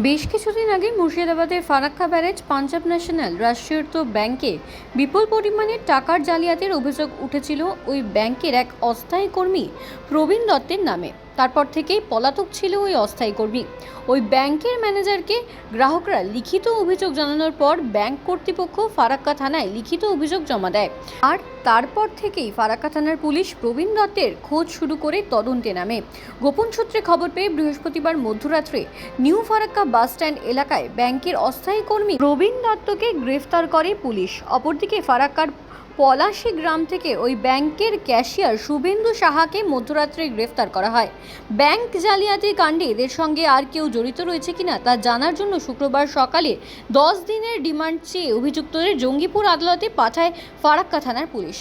বেশ কিছুদিন আগে মুর্শিদাবাদের ফারাক্কা ব্যারেজ পাঞ্জাব ন্যাশনাল রাষ্ট্রায়ত্ত ব্যাংকে বিপুল পরিমাণে টাকার জালিয়াতির অভিযোগ উঠেছিল ওই ব্যাংকের এক অস্থায়ী কর্মী প্রবীণ দত্তের নামে। তারপর থেকেই পলাতক ছিল ওই অস্থায়ী কর্মী। ওই ব্যাংকের ম্যানেজারকে গ্রাহকরা লিখিত অভিযোগ জানানোর পর ব্যাংক কর্তৃপক্ষ ফারাক্কা থানায় লিখিত অভিযোগ জমা দেয়। আর তারপর থেকেই ফারাক্কা থানার পুলিশ প্রবীণ দত্তের খোঁজ শুরু করে তদন্তে নামে। গোপন সূত্রে খবর পেয়ে বৃহস্পতিবার মধ্যরাত্রে নিউ ফারাক্কা বাস স্ট্যান্ড এলাকায় ব্যাংকের অস্থায়ী কর্মী প্রবীণ দত্তকে গ্রেফতার করে পুলিশ। অপরদিকে ফারাক্কার পলাশী গ্রাম থেকে ওই ব্যাংকের ক্যাশিয়ার শুভেন্দু সাহাকে মধ্যরাত্রে গ্রেফতার করা হয়। ব্যাংক জালিয়াতি কাণ্ডে এদের সঙ্গে আর কেউ জড়িত রয়েছে কিনা তা জানার জন্য শুক্রবার সকালে দশ দিনের ডিমান্ড চেয়ে অভিযুক্তদের জঙ্গিপুর আদালতে পাঠায় ফারাক্কা থানার পুলিশ।